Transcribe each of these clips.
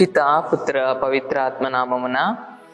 పిత పుత్ర పవిత్రాత్మ నామమున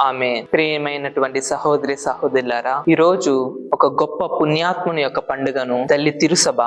ఆమె. ప్రియమైనటువంటి సహోదరి సహోదరులారా ఈరోజు ఒక గొప్ప పుణ్యాత్ముని యొక్క పండుగను తల్లి తిరుసభ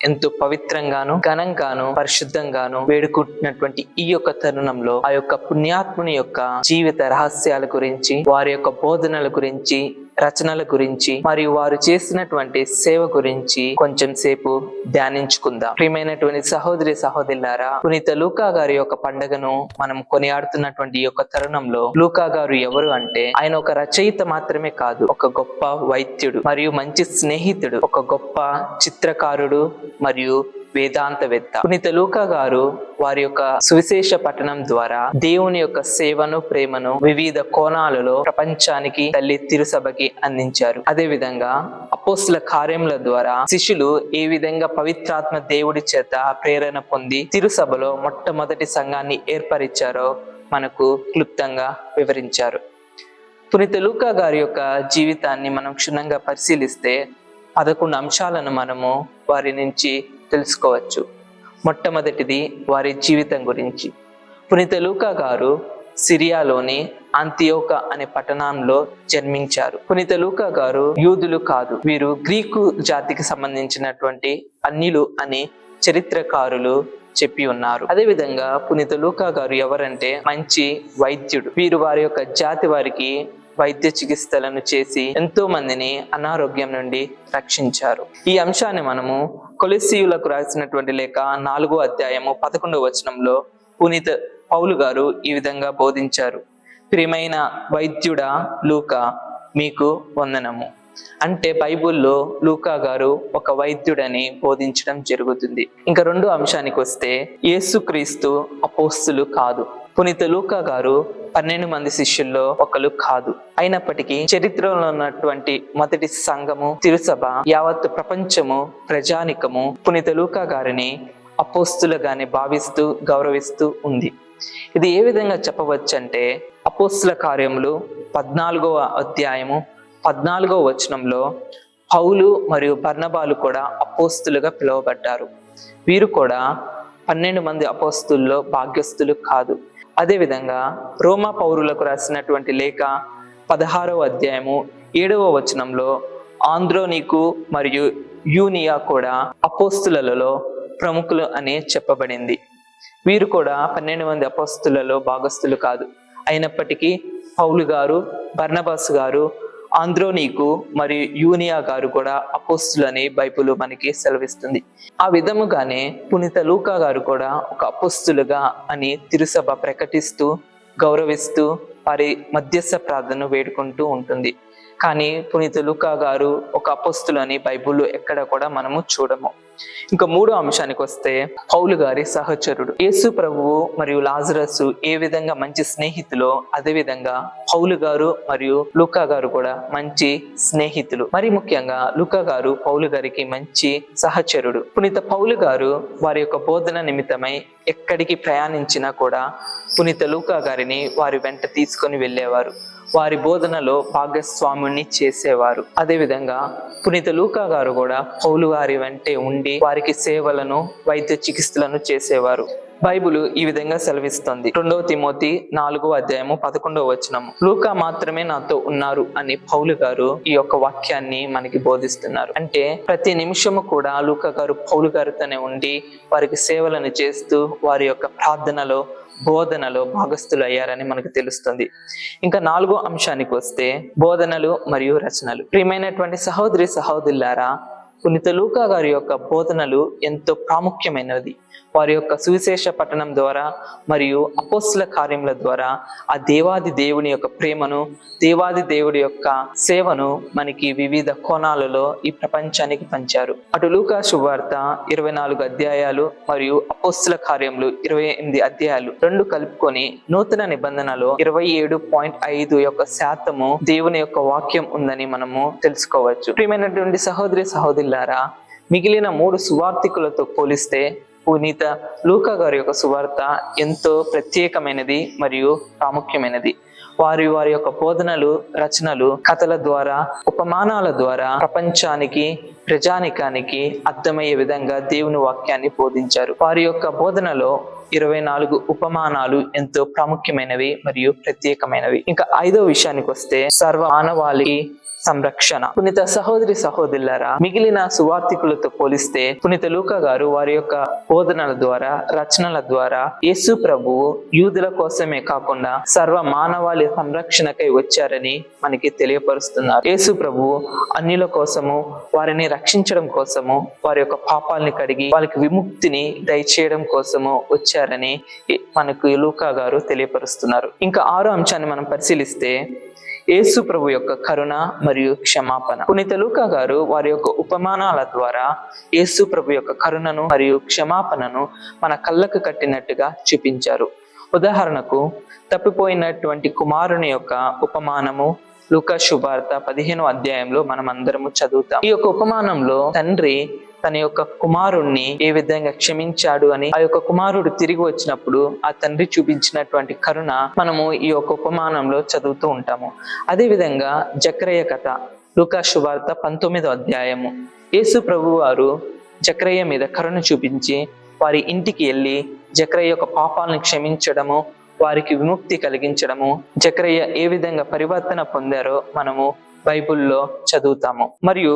ఎంతో పవిత్రంగాను ఘనంగాను పరిశుద్ధంగాను వేడుకుంటున్నటువంటి ఈ యొక్క తరుణంలో ఆ యొక్క పుణ్యాత్ముని యొక్క జీవిత రహస్యాల గురించి వారి యొక్క బోధనల గురించి రచనల గురించి మరియు వారు చేసినటువంటి సేవ గురించి కొంచెం సేపు ధ్యానించుకుందాం. ప్రియమైనటువంటి సహోదరి సహోదరులారా పునీత లూకా గారి యొక్క పండుగను మనం కొనియాడుతున్నటువంటి ఈ యొక్క తరుణంలో లూకా గారు ఎవరు అంటే ఆయన ఒక రచయిత మాత్రమే కాదు ఒక గొప్ప వైద్యుడు మరియు మంచి స్నేహితుడు ఒక గొప్ప చిత్రకారుడు మరియు వేదాంతవేత్త పునీత లూకా గారు వారి యొక్క సువిశేష పఠనం ద్వారా దేవుని యొక్క సేవను ప్రేమను వివిధ కోణాలలో ప్రపంచానికి తల్లి తిరుసభకి అందించారు. అదే విధంగా అపోస్తుల కార్యముల ద్వారా శిష్యులు ఏ విధంగా పవిత్రాత్మ దేవుడి చేత ప్రేరణ పొంది తిరుసభలో మొట్టమొదటి సంఘాన్ని ఏర్పరిచారో మనకు క్లుప్తంగా వివరించారు. పునీత లూకా గారి యొక్క జీవితాన్ని మనం క్షుణ్ణంగా పరిశీలిస్తే పదకొండు అంశాలను మనము వారి నుంచి తెలుసుకోవచ్చు. మొట్టమొదటిది వారి జీవితం గురించి. పునీత లూకా గారు సిరియాలోని అంతియోక అనే పట్టణంలో జన్మించారు. పునీత లూకా గారు యూదులు కాదు. వీరు గ్రీకు జాతికి సంబంధించినటువంటి అన్యులు అని చరిత్రకారులు చెప్పి ఉన్నారు. అదేవిధంగా పునీత లూకా గారు ఎవరంటే మంచి వైద్యుడు. వీరు వారి యొక్క జాతి వారికి వైద్య చికిత్సలను చేసి ఎంతో మందిని అనారోగ్యం నుండి రక్షించారు. ఈ అంశాన్ని మనము కొలెసియులకు రాసినటువంటి లేఖ నాలుగో అధ్యాయము పదకొండవ వచనంలో పునీత పౌలు గారు ఈ విధంగా బోధించారు. ప్రియమైన వైద్యుడా లూకా మీకు వందనము. అంటే బైబిల్లో లూకా గారు ఒక వైద్యుడని బోధించడం జరుగుతుంది. ఇంకా రెండో అంశానికి వస్తే యేసుక్రీస్తు అపోస్తులు కాదు. పునీత లూకా గారు పన్నెండు మంది శిష్యుల్లో ఒకరు కాదు. అయినప్పటికీ చరిత్రలో ఉన్నటువంటి మొదటి సంఘము తిరుసభ యావత్ ప్రపంచము ప్రజానికము పునీత లూకా గారిని అపోస్తులుగానే భావిస్తూ గౌరవిస్తూ ఉంది. ఇది ఏ విధంగా చెప్పవచ్చు అంటే అపోస్తుల కార్యములు పద్నాలుగవ అధ్యాయము పద్నాలుగవ వచనంలో పౌలు మరియు బర్ణబాలు కూడా అపోస్తులుగా పిలువబడ్డారు. వీరు కూడా పన్నెండు మంది అపోస్తుల్లో భాగ్యస్తులు కాదు. అదేవిధంగా రోమా పౌరులకు రాసినటువంటి లేఖ పదహారవ అధ్యాయము ఏడవ వచనంలో ఆంధ్రోనికు మరియు యూనియా కూడా అపోస్తులలో ప్రముఖులు అని చెప్పబడింది. వీరు కూడా పన్నెండు మంది అపోస్తులలో భాగస్థులు కాదు. అయినప్పటికీ పౌలు గారు బర్నబాస్ గారు ఆంధ్రోనీకు మరియు యూనియా గారు కూడా అపోస్తులని బైబుల్ మనకి సెలవిస్తుంది. ఆ విధముగానే పునీత లూకా గారు కూడా ఒక అపోస్తులుగా అని తిరుసభ ప్రకటిస్తూ గౌరవిస్తూ వారి మధ్యస్థ ప్రార్థన వేడుకుంటూ ఉంటుంది. కానీ పునీత లూకా గారు ఒక అపోస్తులని బైబుల్ ఎక్కడ కూడా మనము చూడము. ఇంకా మూడో అంశానికి వస్తే పౌలు గారి సహచరుడు. యేసు ప్రభువు మరియు లాజరస్ ఏ విధంగా మంచి స్నేహితులో అదే విధంగా పౌలు గారు మరియు లుకా గారు కూడా మంచి స్నేహితులు. మరి ముఖ్యంగా లుకా గారు పౌలు గారికి మంచి సహచరుడు. పునీత పౌలు గారు వారి యొక్క బోధన నిమిత్తమై ఎక్కడికి ప్రయాణించినా కూడా పునీత లూకా గారిని వారి వెంట తీసుకొని వెళ్ళేవారు. వారి బోధనలో భాగస్వాముని చేసేవారు. అదేవిధంగా పునీత లూకా గారు కూడా పౌలు గారి వెంటే ఉండి వారికి సేవలను వైద్య చికిత్సలను చేసేవారు. బైబుల్ ఈ విధంగా సెలవిస్తుంది. రెండవ తిమోతి నాలుగో అధ్యాయము పదకొండవ వచనము. లూకా మాత్రమే నాతో ఉన్నారు అని పౌలు గారు ఈ యొక్క వాక్యాన్ని మనకి బోధిస్తున్నారు. అంటే ప్రతి నిమిషము కూడా లూకా గారు పౌలు గారితోనే ఉండి వారికి సేవలను చేస్తూ వారి యొక్క ప్రార్థనలో బోధనలో భాగస్థులు అయ్యారని మనకు తెలుస్తుంది. ఇంకా నాలుగో అంశానికి వస్తే బోధనలు మరియు రచనలు. ప్రియమైనటువంటి సహోదరి సహోదరులారా పునిత లూకా గారి యొక్క బోధనలు ఎంతో ప్రాముఖ్యమైనది. వారి యొక్క సువిశేష పట్టణం ద్వారా మరియు అపోస్తుల కార్యముల ద్వారా ఆ దేవాది దేవుని యొక్క ప్రేమను దేవాది దేవుడి యొక్క సేవను మనకి వివిధ కోణాలలో ఈ ప్రపంచానికి పంచారు. అటు లూకా శుభార్త ఇరవై నాలుగు అధ్యాయాలు మరియు అపోస్తుల కార్యములు ఇరవై ఎనిమిది అధ్యాయాలు రెండు కలుపుకొని నూతన నిబంధనలో ఇరవై ఏడు పాయింట్ ఐదు యొక్క శాతము దేవుని యొక్క వాక్యం ఉందని మనము తెలుసుకోవచ్చు. ప్రియమైనటువంటి సహోదరి సహోదరులారా మిగిలిన మూడు సువార్థికులతో పోలిస్తే పునీత లూకా గారి యొక్క సువార్త ఎంతో ప్రత్యేకమైనది మరియు ప్రాముఖ్యమైనది. వారి వారి యొక్క బోధనలు రచనలు కథల ద్వారా ఉపమానాల ద్వారా ప్రపంచానికి ప్రజానికానికి అర్థమయ్యే విధంగా దేవుని వాక్యాన్ని బోధించారు. వారి యొక్క బోధనలో ఇరవై నాలుగు ఉపమానాలు ఎంతో ప్రాముఖ్యమైనవి మరియు ప్రత్యేకమైనవి. ఇంకా ఐదో విషయానికి వస్తే సర్వ మానవాళికి సంరక్షణ. పునీత సహోదరి సహోదరులారా మిగిలిన సువార్థికులతో పోలిస్తే పునీత లూకా గారు వారి యొక్క బోధనల ద్వారా రచనల ద్వారా యేసు ప్రభువు యూదుల కోసమే కాకుండా సర్వ మానవాళి సంరక్షణకై వచ్చారని మనకి తెలియపరుస్తున్నారు. యేసు ప్రభువు అన్యుల కోసము వారిని రక్షించడం కోసము వారి యొక్క పాపాలని కడిగి వాళ్ళకి విముక్తిని దయచేయడం కోసము వచ్చారు. వచ్చారని మనకు లూకా గారు తెలియపరుస్తున్నారు. ఇంకా ఆరో అంశాన్ని మనం పరిశీలిస్తే యేసు ప్రభు యొక్క కరుణ మరియు క్షమాపణ. పునీత లూకా గారు వారి యొక్క ఉపమానాల ద్వారా యేసు ప్రభు యొక్క కరుణను మరియు క్షమాపణను మన కళ్ళకు కట్టినట్టుగా చూపించారు. ఉదాహరణకు తప్పిపోయినటువంటి కుమారుని యొక్క ఉపమానము లూకా శుభార్త పదిహేను అధ్యాయంలో మనం అందరము చదువుతాం. ఈ యొక్క ఉపమానంలో తండ్రి తన యొక్క కుమారుణ్ణి ఏ విధంగా క్షమించాడు అని ఆ యొక్క కుమారుడు తిరిగి వచ్చినప్పుడు ఆ తండ్రి చూపించినటువంటి కరుణ మనము ఈ యొక్క ఉపమానంలో చదువుతూ ఉంటాము. అదే విధంగా జక్రయ్య కథ లూకా శుభార్త పంతొమ్మిదో అధ్యాయము. యేసు ప్రభు వారు జక్రయ్య మీద కరుణ చూపించి వారి ఇంటికి వెళ్ళి జక్రయ్య యొక్క పాపాలను క్షమించడము వారికి విముక్తి కలిగించడము. జక్రయ్య ఏ విధంగా పరివర్తన పొందారో మనము బైబుల్లో చదువుతాము. మరియు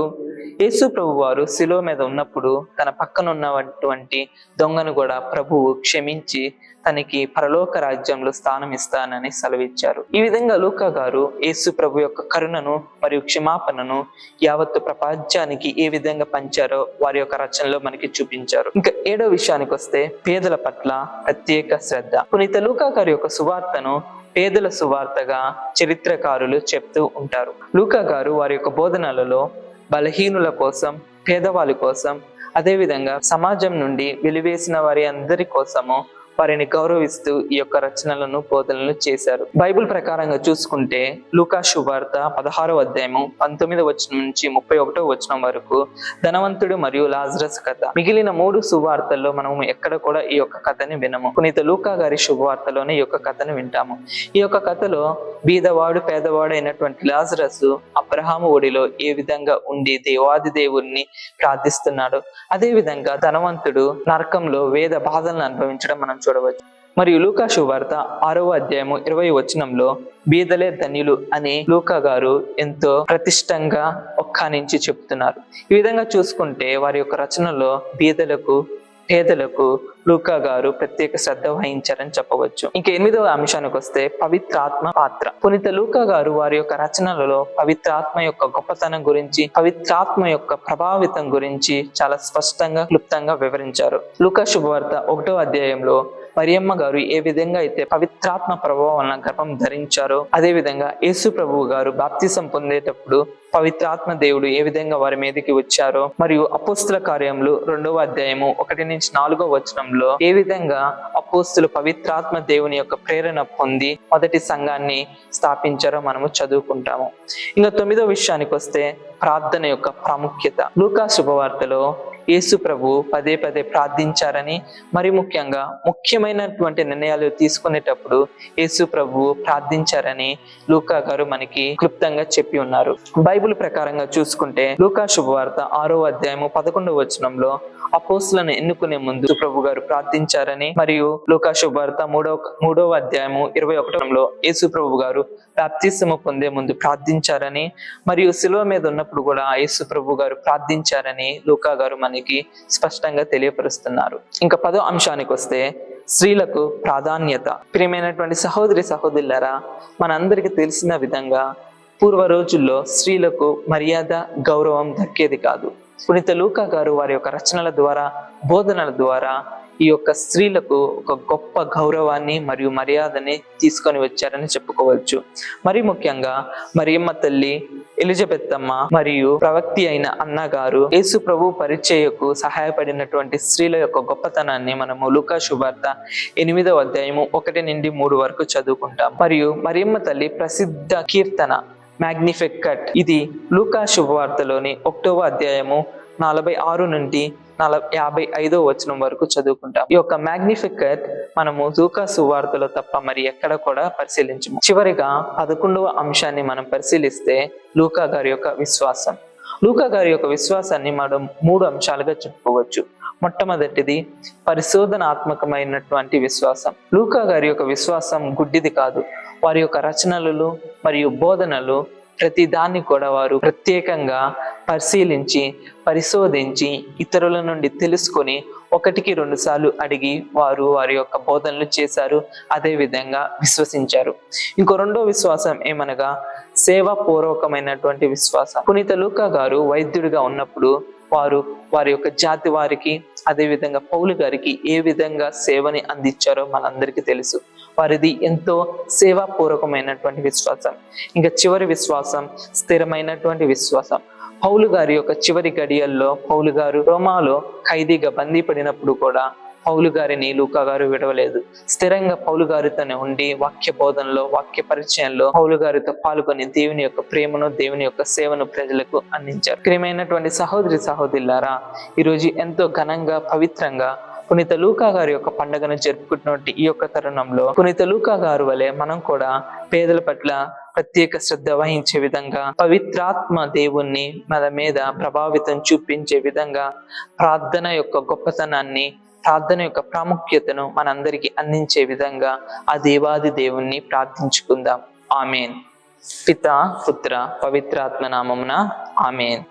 యేసు ప్రభు వారు శిలో మీద ఉన్నప్పుడు తన పక్కన ఉన్నటువంటి దొంగను కూడా ప్రభువు క్షమించి తనకి పరలోక రాజ్యంలో స్థానం ఇస్తానని సెలవిచ్చారు. ఈ విధంగా లూకా గారు యేసు ప్రభు యొక్క కరుణను మరియు క్షమాపణను యావత్తు ప్రపంచానికి ఏ విధంగా పంచారో వారి యొక్క రచనలో మనకి చూపించారు. ఇంకా ఏడో విషయానికి వస్తే పేదల పట్ల ప్రత్యేక శ్రద్ధ. పునీత లూకా గారి యొక్క సువార్తను పేదల సువార్తగా చరిత్రకారులు చెప్తూ ఉంటారు. లూకా గారు వారి యొక్క బోధనలలో బలహీనుల కోసం పేదవాళ్ళ కోసం అదేవిధంగా సమాజం నుండి వెలివేసిన వారి అందరి కోసము వారిని గౌరవిస్తూ ఈ యొక్క రచనలను బోధనలు చేశారు. బైబిల్ ప్రకారంగా చూసుకుంటే లూకా శుభార్త పదహారో అధ్యాయము పంతొమ్మిదో వచనం నుంచి ముప్పై ఒకటో వచనం వరకు ధనవంతుడు మరియు లాజరస్ కథ. మిగిలిన మూడు శుభార్తల్లో మనము ఎక్కడ కూడా ఈ యొక్క కథని వినము. పునీత లూకా గారి శుభవార్తలోనే ఈ యొక్క కథను వింటాము. ఈ యొక్క కథలో బీదవాడు పేదవాడు అయినటువంటి లాజరస్ అబ్రహాము ఒడిలో ఏ విధంగా ఉండి దేవాది దేవుణ్ణి ప్రార్థిస్తున్నాడు? అదే విధంగా ధనవంతుడు నరకంలో వేద బాధలను అనుభవించడం మనం చూడవచ్చు. మరియు లూకా శువార్త ఆరవ అధ్యాయము ఇరవై వచనంలో బీదలే ధన్యులు అని లూకా గారు ఎంతో ప్రతిష్టంగా ఒక్కానించి చెప్తున్నారు. ఈ విధంగా చూసుకుంటే వారి యొక్క రచనలో బీదలకు పేదలకు లూకా గారు ప్రత్యేక శ్రద్ధ వహించారని చెప్పవచ్చు. ఇంకా ఎనిమిదవ అంశానికి వస్తే పవిత్రాత్మ పాత్ర. పునీత లూకా గారు వారి యొక్క రచనలలో పవిత్రాత్మ యొక్క గొప్పతనం గురించి పవిత్రాత్మ యొక్క ప్రభావితం గురించి చాలా స్పష్టంగా క్లుప్తంగా వివరించారు. లూకా శుభవార్త ఒకటో అధ్యాయంలో మరియమ్మ గారు ఏ విధంగా అయితే పవిత్రాత్మ ప్రభావం వలన గర్భం ధరించారో అదే విధంగా యేసు ప్రభువు గారు బాప్తిసం పొందేటప్పుడు పవిత్రాత్మ దేవుడు ఏ విధంగా వారి మీదకి వచ్చారో మరియు అపోస్తుల కార్యములు రెండవ అధ్యాయము ఒకటి నుంచి నాలుగో వచనంలో ఏ విధంగా అపోస్తులు పవిత్రాత్మ దేవుని యొక్క ప్రేరణ పొంది మొదటి సంఘాన్ని స్థాపించారో మనము చదువుకుంటాము. ఇంకా తొమ్మిదో విషయానికి వస్తే ప్రార్థన యొక్క ప్రాముఖ్యత. లూకా శుభవార్తలో యేసు ప్రభు పదే పదే ప్రార్థించారని మరి ముఖ్యంగా ముఖ్యమైనటువంటి నిర్ణయాలు తీసుకునేటప్పుడు యేసు ప్రభు ప్రార్థించారని లూకా గారు మనకి క్లుప్తంగా చెప్పి ఉన్నారు. బైబిల్ ప్రకారంగా చూసుకుంటే లూకా శుభవార్త ఆరో అధ్యాయము పదకొండవ వచనంలో అపోస్లను ఎన్నుకునే ముందు ప్రభు గారు ప్రార్థించారని మరియు లూకా శుభవార్త మూడవ మూడవ అధ్యాయము ఇరవై ఒకటంలో యేసు ప్రభు గారు బాప్తిసము పొందే ముందు ప్రార్థించారని మరియు శిలువ మీద ఉన్నప్పుడు కూడా యేసు ప్రభు గారు ప్రార్థించారని లూకా గారు మనకి స్పష్టంగా తెలియపరుస్తున్నారు. ఇంకా పదో అంశానికి వస్తే స్త్రీలకు ప్రాధాన్యత. ప్రియమైనటువంటి సహోదరి సహోదరులరా మనందరికీ తెలిసిన విధంగా పూర్వ రోజుల్లో స్త్రీలకు మర్యాద గౌరవం దక్కేది కాదు. పునీత లూకా గారు వారి యొక్క రచనల ద్వారా బోధనల ద్వారా ఈ యొక్క స్త్రీలకు ఒక గొప్ప గౌరవాన్ని మరియు మర్యాదని తీసుకొని వచ్చారని చెప్పుకోవచ్చు. మరి ముఖ్యంగా మరియమ్మ తల్లి ఎలిజబెత్ అమ్మ మరియు ప్రవక్తి అయిన అన్న గారు యేసు ప్రభు పరిచయకు సహాయపడినటువంటి స్త్రీల యొక్క గొప్పతనాన్ని మనము లూకా శుభార్త ఎనిమిదవ అధ్యాయము ఒకటి నుండి మూడు వరకు చదువుకుంటాం. మరియు మరియమ్మ తల్లి ప్రసిద్ధ కీర్తన మ్యాగ్నిఫికట్ ఇది లూకా శుభవార్తలోని ఒకటవ అధ్యాయము నలభై ఆరు నుండి నలభై యాభై ఐదో వచనం వరకు చదువుకుంటాం. ఈ యొక్క మ్యాగ్నిఫికట్ మనము లూకా సువార్తలో తప్ప మరి ఎక్కడ కూడా పరిశీలించము. చివరిగా పదకొండవ అంశాన్ని మనం పరిశీలిస్తే లూకా గారి యొక్క విశ్వాసం. లూకా గారి యొక్క విశ్వాసాన్ని మనం మూడు అంశాలుగా చెప్పుకోవచ్చు. మొట్టమొదటిది పరిశోధనాత్మకమైనటువంటి విశ్వాసం. లూకా గారి యొక్క విశ్వాసం గుడ్డిది కాదు. వారి యొక్క రచనలు మరియు బోధనలు ప్రతి దాన్ని కూడా వారు ప్రత్యేకంగా పరిశీలించి పరిశోధించి ఇతరుల నుండి తెలుసుకొని ఒకటికి రెండు సార్లు అడిగి వారు వారి యొక్క బోధనలు చేశారు. అదే విధంగా విశ్వసించారు. ఇంకో రెండో విశ్వాసం ఏమనగా సేవాపూర్వకమైనటువంటి విశ్వాసం. పునీత లూకా గారు వైద్యుడిగా ఉన్నప్పుడు వారు వారి యొక్క జాతి వారికి అదే విధంగా పౌలు గారికి ఏ విధంగా సేవని అందించారో మనందరికీ తెలుసు. వారిది ఎంతో సేవాపూర్వకమైనటువంటి విశ్వాసం. ఇంకా చివరి విశ్వాసం స్థిరమైనటువంటి విశ్వాసం. పౌలు గారి యొక్క చివరి గడియల్లో పౌలు గారు రోమాలో ఖైదీగా బందీ పడినప్పుడు కూడా పౌలు గారిని లూకా గారు విడవలేదు. స్థిరంగా పౌలు గారితోనే ఉండి వాక్య బోధనలో వాక్య పరిచయంలో పౌలు గారితో పాల్గొని దేవుని యొక్క ప్రేమను దేవుని యొక్క సేవను ప్రజలకు అందించారు. ప్రియమైనటువంటి సహోదరి సహోదరులారా ఈరోజు ఎంతో ఘనంగా పవిత్రంగా పునీత లూకా గారి యొక్క పండుగను జరుపుకుంటున్నటువంటి ఈ యొక్క తరుణంలో పునీత లూకా గారు వలె మనం కూడా పేదల పట్ల ప్రత్యేక శ్రద్ధ వహించే విధంగా పవిత్రాత్మ దేవుణ్ణి మన మీద ప్రభావితం చూపించే విధంగా ప్రార్థన యొక్క గొప్పతనాన్ని ప్రార్థన యొక్క ప్రాముఖ్యతను మనందరికీ అందించే విధంగా ఆ దేవాది దేవుణ్ణి ప్రార్థించుకుందాం. ఆమెన్. పిత పుత్ర పవిత్రాత్మ నామమున ఆమెన్.